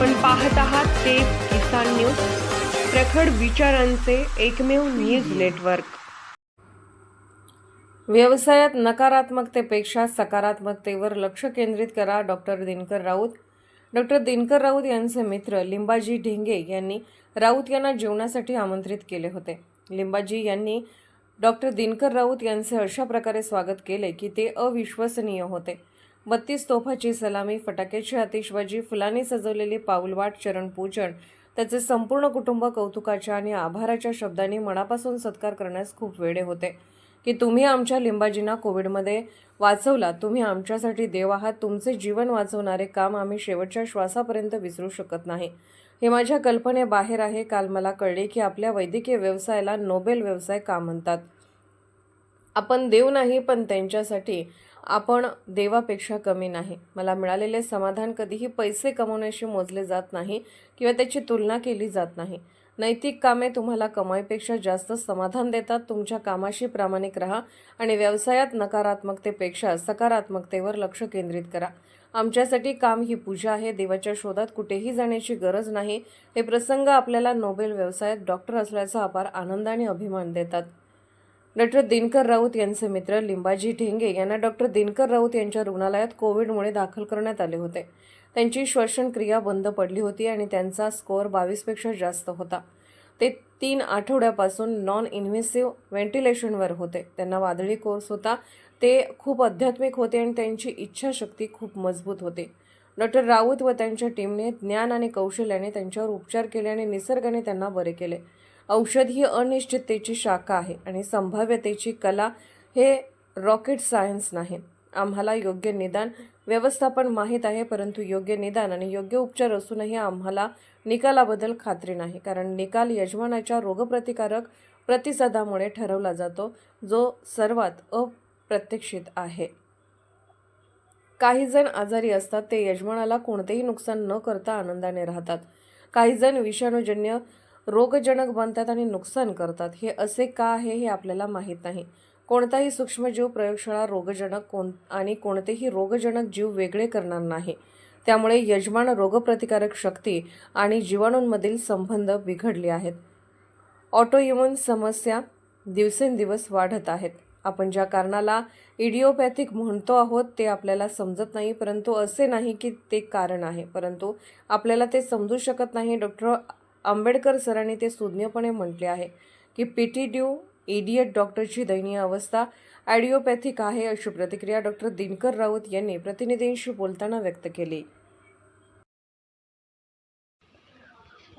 आपण पाहत आहात ते किसान न्यूज प्रखड विचारांचे एकमेव न्यूज नेटवर्क. व्यवसायात नकारात्मकतेपेक्षा सकारात्मकतेवर लक्ष केंद्रित करा डॉक्टर दिनकर राऊत. डॉक्टर दिनकर राऊत यांचे मित्र लिंबाजी ढेंगे यांनी राऊत यांना जेवणासाठी आमंत्रित केले होते. लिंबाजी यांनी डॉक्टर दिनकर राऊत यांचे अशा प्रकारे स्वागत केले की ते अविश्वसनीय होते. बत्तीस तोफाची सलामी फटाक्याची आतिषबाजी फुलांनी सजवलेली पाऊलवाट चरणपूजन त्याचे संपूर्ण कुटुंब कौतुकाच्या आणि आभाराच्या शब्दांनी मनापासून सत्कार करण्यास खूप वेळे होते. की तुम्ही आमच्या लिंबाजींना कोविडमध्ये वाचवला तुम्ही आमच्यासाठी देव आहात तुमचे जीवन वाचवणारे काम आम्ही शेवटच्या श्वासापर्यंत विसरू शकत नाही. हे माझ्या कल्पनेबाहेर आहे काल मला कळले की आपल्या वैद्यकीय व्यवसायाला नोबेल व्यवसाय का म्हणतात? आपण देव नाही पण त्यांच्यासाठी आपण देवापेक्षा कमी नाही. मला मिळालेले समाधान कधीही पैसे कमवण्याशी मोजले जात नाही किंवा त्याची तुलना केली जात नाही. नैतिक कामे तुम्हाला कमाईपेक्षा जास्त समाधान देतात. तुमच्या कामाशी प्रामाणिक राहा आणि व्यवसायात नकारात्मकतेपेक्षा सकारात्मकतेवर लक्ष केंद्रित करा. आमच्यासाठी काम ही पूजा आहे. देवाच्या शोधात कुठेही जाण्याची गरज नाही. हे प्रसंग आपल्याला नोबेल व्यवसायात डॉक्टर असल्याचा अपार आनंद आणि अभिमान देतात. डॉक्टर दिनकर राऊत यांचे मित्र लिंबाजी ढेंगे यांना डॉक्टर दिनकर राऊत यांच्या रुग्णालयात कोविडमुळे दाखल करण्यात आले होते. त्यांची श्वसनक्रिया बंद पडली होती आणि त्यांचा स्कोअर बावीसपेक्षा जास्त होता. ते तीन आठवड्यापासून नॉन इन्व्हेसिव्ह व्हेंटिलेशनवर होते. त्यांना वादळी कोर्स होता. ते खूप आध्यात्मिक होते आणि त्यांची इच्छाशक्ती खूप मजबूत होती. डॉक्टर राऊत व त्यांच्या टीमने ज्ञान आणि कौशल्याने त्यांच्यावर उपचार केले आणि निसर्गाने त्यांना बरे केले. औषध ही अनिश्चिततेची शाखा आहे आणि संभाव्यतेची कला हे रॉकेट सायन्स नाही. आम्हाला योग्य निदान व्यवस्थापन माहीत आहे परंतु योग्य निदान आणि योग्य उपचार असूनही आम्हाला निकालाबद्दल खात्री नाही कारण निकाल यजमानाच्या रोगप्रतिकारक प्रतिसादामुळे ठरवला जातो जो सर्वात अप्रत्यक्षित आहे. काही जण आजारी असतात ते यजमानाला कोणतेही नुकसान न करता आनंदाने राहतात. काही जण विषाणूजन्य रोगजनक बनतात आणि नुकसान करतात. हे असे का आहे हे आपल्याला माहीत नाही. कोणताही सूक्ष्मजीव प्रयोगशाळा रोगजनक कोण आणि कोणतेही रोगजनक जीव वेगळे करणार नाही. त्यामुळे यजमान रोगप्रतिकारक शक्ती आणि जीवाणूंमधील संबंध बिघडले आहेत. ऑटोइम्युन समस्या दिवसेंदिवस वाढत आहेत. आपण ज्या कारणाला इडिओपॅथिक म्हणतो आहोत ते आपल्याला समजत नाही परंतु असे नाही की ते कारण आहे. परंतु आपल्याला ते समजू शकत नाही. डॉक्टर आंबेडकर सरांनी ते सुज्ञपणे म्हटले आहे की पी टी ड्यू इडियट डॉक्टरची दयनीय अवस्था ॲडिओपॅथिक आहे अशी प्रतिक्रिया डॉक्टर दिनकर राऊत यांनी प्रतिनिधींशी बोलताना व्यक्त केली.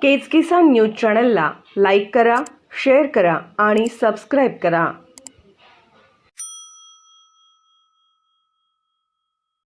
केज किसान न्यूज चॅनलला लाईक करा शेअर करा आणि सबस्क्राईब करा.